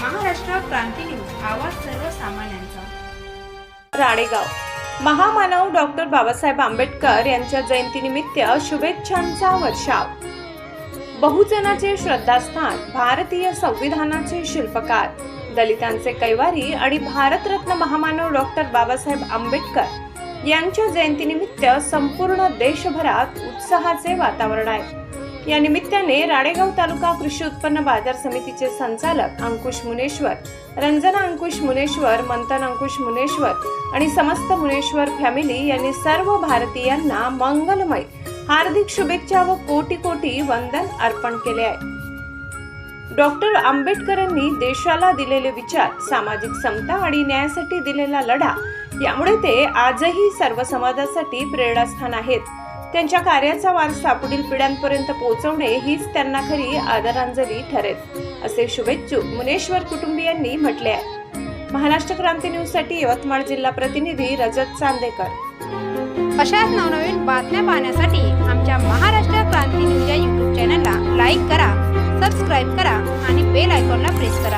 क्रांती news आवाज सर्वसामान्यांचा. राणेगाव. महामानव डॉक्टर बाबासाहेब आंबेडकर यांच्या जयंतीनिमित्त शुभेच्छांचा वर्षाव. बहुजनाचे श्रद्धास्थान भारतीय संविधानाचे शिल्पकार दलितांचे कैवारी आणि भारतरत्न महामानव डॉक्टर बाबासाहेब आंबेडकर यांच्या जयंतीनिमित्त संपूर्ण देशभरात उत्साहाचे वातावरण आहे. या निमित्ताने राणेगाव तालुका कृषी उत्पन्न बाजार समितीचे संचालक अंकुश मुनेश्वर रंजना अंकुश मुनेश्वर मंथन अंकुश मुनेश्वर आणि समस्त मुनेश्वर फॅमिली यांनी सर्व भारतीयांना मंगलमय हार्दिक शुभेच्छा व कोटी कोटी वंदन अर्पण केले आहे. डॉक्टर आंबेडकरांनी देशाला दिलेले विचार सामाजिक समता आणि न्यायासाठी दिलेला लढा यामुळे ते आजही सर्व समाजासाठी प्रेरणास्थान आहेत. त्यांच्या कार्याचा वारसा पुढील पिढ्यांपर्यंत पोहोचवणे हीच त्यांना खरी आदरांजली ठरेल असे शुभेच्छुक मुनेश्वर कुटुंबियांनी म्हटले आहे. महाराष्ट्र क्रांती न्यूजसाठी यवतमाळ जिल्हा प्रतिनिधी रजत चांदेकर. अशाच नवनवीन बातम्या पाहण्यासाठी आमच्या महाराष्ट्र क्रांती न्यूज या यूट्यूब चॅनलला लाईक करा सबस्क्राईब करा आणि बेल आयकॉनला प्रेस करा.